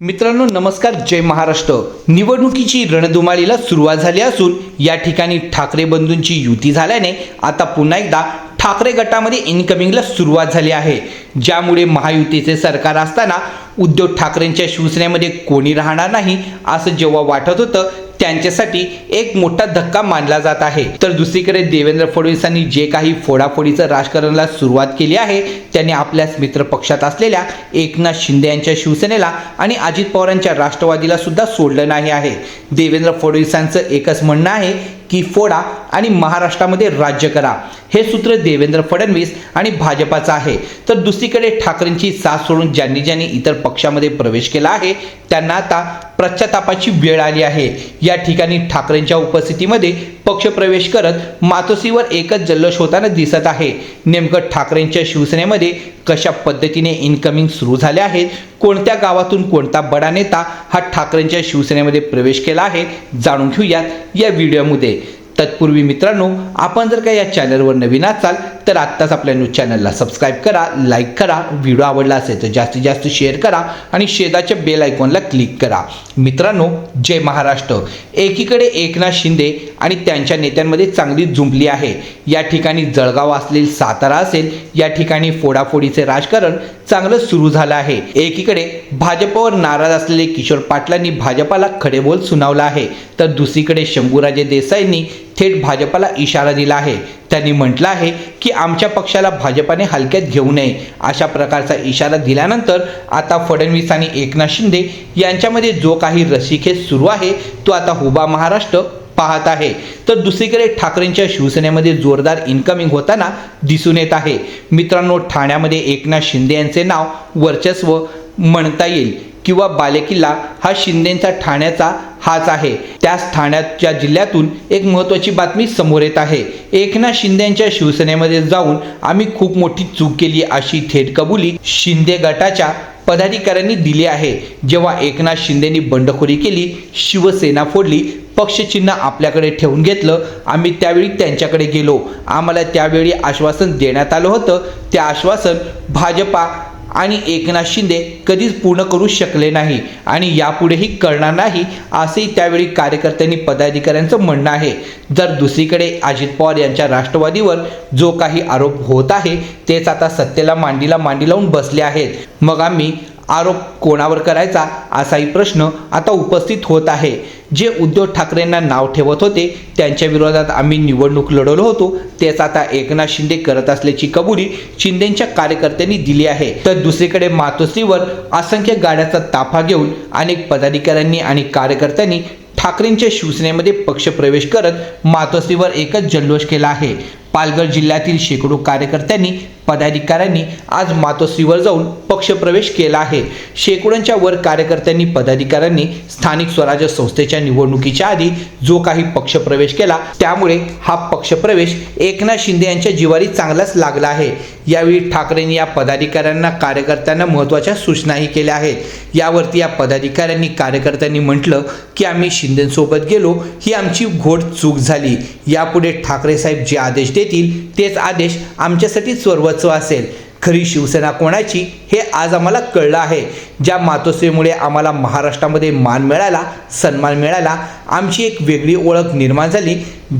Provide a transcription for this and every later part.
मित्रांनो नमस्कार जय महाराष्ट्र. निवडणुकीची रणधुमाळीला सुरुवात झाली असून या ठिकाणी ठाकरे बंधूंची युती झाल्याने आता पुन्हा एकदा ठाकरे गटामध्ये इन्कमिंगला सुरुवात झाली आहे. ज्यामुळे महायुतीचे सरकार असताना उद्धव ठाकरेंच्या शिवसेनेमध्ये कोणी राहणार नाही असं जेव्हा वाटत होतं त्यांच्यासाठी एक मोठा धक्का मानला जात आहे. तर दुसरीकडे देवेंद्र फडणवीसांनी जे काही फोडाफोडीचं राजकारणाला सुरुवात केली आहे त्यांनी आपल्याच मित्र पक्षात असलेल्या एकनाथ शिंदे यांच्या शिवसेनेला आणि अजित पवारांच्या राष्ट्रवादीला सुद्धा सोडलं नाही आहे. देवेंद्र फडणवीसांचं एकच म्हणणं आहे की फोडा आणि महाराष्ट्रामध्ये राज्य करा. हे सूत्र देवेंद्र फडणवीस आणि भाजपाचं आहे. तर दुसरीकडे ठाकरेंची साथ सोडून ज्यांनी ज्यांनी इतर पक्षामध्ये प्रवेश केला आहे त्यांना आता पश्चातापाची वेळ आली आहे. या ठिकाणी ठाकरेंच्या उपस्थितीमध्ये पक्षप्रवेश करत मातोसीवर एकच जल्लोष होताना दिसत आहे. नेमकं ठाकरेंच्या शिवसेनेमध्ये कशा पद्धतीने इन्कमिंग सुरू झाले आहेत? कोणत्या गावातून कोणता बडा नेता हा ठाकरेंच्या शिवसेनेमध्ये प्रवेश केला आहे? जाणून घेऊयात या व्हिडिओमध्ये तत्पूर्वी मित्रांनो आपण जर का या चॅनलवर नवीन असाल तर आत्ताच आपल्या न्यूज चॅनलला सबस्क्राईब करा लाईक करा व्हिडिओ आवडला असेल तर जास्तीत जास्त शेअर करा आणि शेजाच्या बेल आयकॉनला क्लिक करा. मित्रांनो जय महाराष्ट्र. एकीकडे एकनाथ शिंदे आणि त्यांच्या नेत्यांमध्ये चांगली झुंपली आहे. या ठिकाणी जळगाव असलेल सातारा असेल या ठिकाणी फोडाफोडीचे राजकारण चांगलं सुरू झालं आहे. एकीकडे भाजपवर नाराज असलेले किशोर पाटलांनी भाजपाला खडेबोल सुनावला आहे. तर दुसरीकडे शंभूराजे देसाईंनी थेट भाजपाला इशारा दिला आहे. त्यांनी म्हटलं आहे की आमच्या पक्षाला भाजपाने हलक्यात घेऊ नये अशा प्रकारचा इशारा दिल्यानंतर आता फडणवीस आणि एकनाथ शिंदे यांच्यामध्ये जो काही रसिकेस सुरू आहे तो आता हुबा महाराष्ट्र पाहत आहे. तर दुसरीकडे ठाकरेंच्या शिवसेनेमध्ये जोरदार इन्कमिंग होताना दिसून येत आहे. मित्रांनो ठाण्यामध्ये एकनाथ शिंदे यांचे नाव वर्चस्व म्हणता येईल किंवा बालेकिल्ला हा शिंदेंचा ठाण्याचा हाच आहे. त्याच ठाण्याच्या जिल्ह्यातून एक महत्त्वाची बातमी समोर येत आहे. एकनाथ शिंदे यांच्या शिवसेनेमध्ये जाऊन आम्ही खूप मोठी चूक केली अशी थेट कबुली शिंदे गटाच्या पदाधिकाऱ्यांनी दिली आहे. जेव्हा एकनाथ शिंदेनी बंडखोरी केली शिवसेना फोडली पक्षचिन्ह आपल्याकडे ठेवून घेतलं आम्ही त्यावेळी त्यांच्याकडे गेलो. आम्हाला त्यावेळी आश्वासन देण्यात आलं होतं. ते आश्वासन भाजपा आणि एकनाथ शिंदे कधीच पूर्ण करू शकले नाही आणि यापुढेही करणार नाही असेही त्यावेळी कार्यकर्त्यांनी पदाधिकाऱ्यांचं म्हणणं आहे. जर दुसरीकडे अजित पवार यांच्या राष्ट्रवादीवर जो काही आरोप होत आहे तेच आता सत्तेला मांडीला मांडी लावून बसले आहेत. मग आम्ही आरोप कोणावर करायचा असाही प्रश्न आता उपस्थित होत आहे. जे उद्धव ठाकरेंना नाव ठेवत होते त्यांच्या विरोधात आम्ही निवडणूक लढवलो होतो. तेच आता एकनाथ शिंदे करत असल्याची कबुली शिंदेच्या कार्यकर्त्यांनी दिली आहे. तर दुसरीकडे मातोश्रीवर असंख्य गाड्याचा ताफा घेऊन अनेक पदाधिकाऱ्यांनी आणि कार्यकर्त्यांनी ठाकरेंच्या शिवसेनेमध्ये पक्षप्रवेश करत मातोश्रीवर एकच जल्लोष केला आहे. पालघर जिल्ह्यातील शेकडो कार्यकर्त्यांनी पदाधिकाऱ्यांनी आज मातोश्रीवर जाऊन पक्षप्रवेश केला आहे. शेकडोंच्या वर कार्यकर्त्यांनी पदाधिकाऱ्यांनी स्थानिक स्वराज्य संस्थेच्या निवडणुकीच्या आधी जो काही पक्षप्रवेश केला त्यामुळे हा पक्षप्रवेश एकनाथ शिंदे यांच्या जिवारी चांगलाच लागला आहे. यावेळी ठाकरेंनी या पदाधिकाऱ्यांना कार्यकर्त्यांना महत्त्वाच्या सूचनाही केल्या आहेत. यावरती या पदाधिकाऱ्यांनी कार्यकर्त्यांनी म्हटलं की आम्ही शिंदेसोबत गेलो. ही आमची घोड चूक झाली. यापुढे ठाकरे साहेब जे आदेश देतील तेच आदेश आमच्यासाठी सर्वस्व असेल. खरी शिवसेना कोणाची हे आज आम्हाला कळलं आहे. ज्या मातोश्रीमुळे आम्हाला महाराष्ट्रामध्ये मान मिळाला सन्मान मिळाला आमची एक वेगळी ओळख निर्माण झाली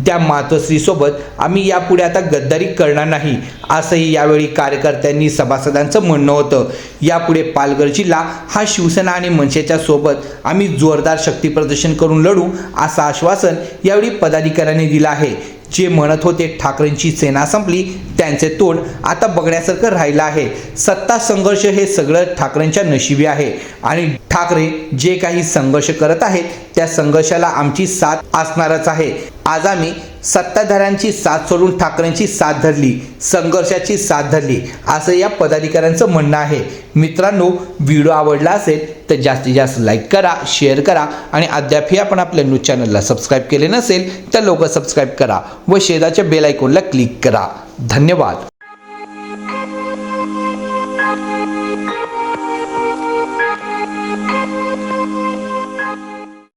त्या मातोश्रीसोबत आम्ही यापुढे आता गद्दारी करणार नाही असंही यावेळी कार्यकर्त्यांनी सभासदांचं म्हणणं होतं. यापुढे पालघर जिल्हा हा शिवसेना आणि मनसेच्या सोबत आम्ही जोरदार शक्ती प्रदर्शन करून लढू असं आश्वासन यावेळी पदाधिकाऱ्यांनी दिलं आहे. जे म्हणत होते ठाकरेंची सेना संपली त्यांचे तोंड आता बघण्यासारखं राहिलं आहे. सत्ता संघर्ष हे सगळं ठाकरेंच्या नशिबी आहे. आणि ठाकरे जे काही संघर्ष करत आहेत त्या संघर्षाला आमची साथ असणारच आहे. आज आम्ही सत्ताधाऱ्यांची साथ सोडून ठाकरेंची साथ धरली संघर्षाची साथ धरली असं या पदाधिकाऱ्यांचं म्हणणं आहे. मित्रांनो व्हिडिओ आवडला असेल तर जास्तीत जास्त लाईक करा शेअर करा आणि अद्यापही आपण आपल्या न्यूज चॅनलला सबस्क्राईब केले नसेल तर लवकर सबस्क्राईब करा व शेजाच्या बेल आयकॉनला क्लिक करा. धन्यवाद.